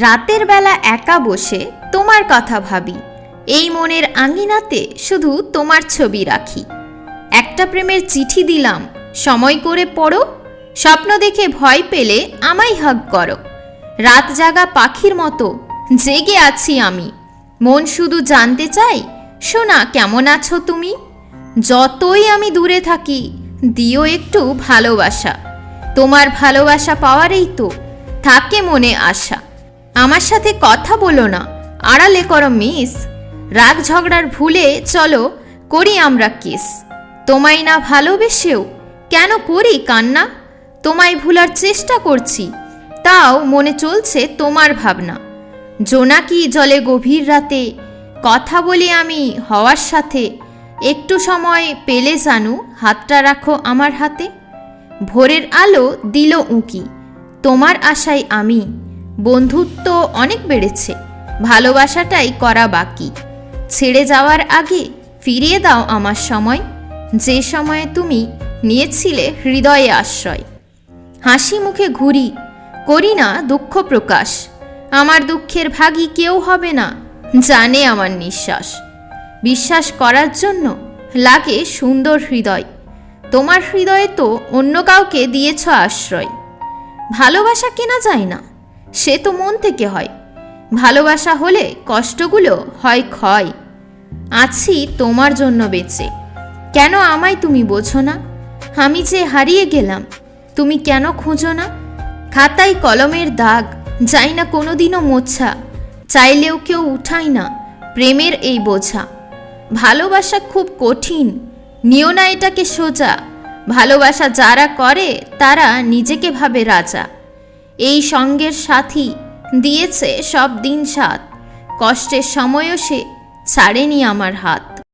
রাতের বেলা একা বসে তোমার কথা ভাবি। এই মনের আঙ্গিনাতে শুধু তোমার ছবি রাখি। একটা প্রেমের চিঠি দিলাম, সময় করে পড়ো, স্বপ্ন দেখে ভয় পেলে আমায় হাগ করো। রাত জাগা পাখির মতো জেগে আছি আমি। মন শুধু জানতে চাই শোনা কেমন আছো তুমি? যতই আমি দূরে থাকি, দিও একটু ভালোবাসা। তোমার ভালোবাসা পাওয়ারই তো থাকে মনে আশা। আমার সাথে কথা বলো না। আড়ালে করো মিস। রাগ ঝগড়ার ভুলে চলো, করি আমরা কিস। তোমায় না ভালোবেসেও কেন করি কান্না? তোমায় ভুলার চেষ্টা করছি, তাও মনে চলছে তোমার ভাবনা। জোনাকি জলে গভীর রাতে? কথা বলি আমি হওয়ার সাথে। একটু সময় পেলে জানু, হাতটা রাখো আমার হাতে। ভোরের আলো দিল উঁকি। তোমার আশায় আমি বন্ধুত্ব অনেক বেড়েছে। ভালোবাসাটাই করা বাকি। ছেড়ে যাওয়ার আগে ফিরিয়ে দাও আমার সময়। যে সময়ে তুমি নিয়েছিলে হৃদয়ে আশ্রয়। হাসি মুখে ঘুরি, করি না দুঃখ প্রকাশ। আমার দুঃখের ভাগী কেউ হবে না, জানে আমার নিঃশ্বাস। বিশ্বাস করার জন্য লাগে সুন্দর হৃদয়। তোমার হৃদয়ে তো অন্য কাউকে দিয়েছ আশ্রয়। ভালোবাসা কেনা যায় না। সে তো মন থেকে হয়। ভালোবাসা হলে কষ্টগুলো হয় ক্ষয়। আছি তোমার জন্য বেঁচে। কেন আমায় তুমি বোঝো না? আমি যে হারিয়ে গেলাম, তুমি কেন খুঁজো না? খাতায় কলমের দাগ, যাই না কোনোদিনও মোছা। চাইলেও কেউ উঠায় না প্রেমের এই বোঝা। ভালোবাসা খুব কঠিন, নিও না এটাকে সোজা। ভালোবাসা যারা করে, তারা নিজেকে ভাবে রাজা। এই সঙ্গের সাথী দিয়েছে সব দিন সাত কষ্টের সময়ও সে ছাড়েনি আমার হাত।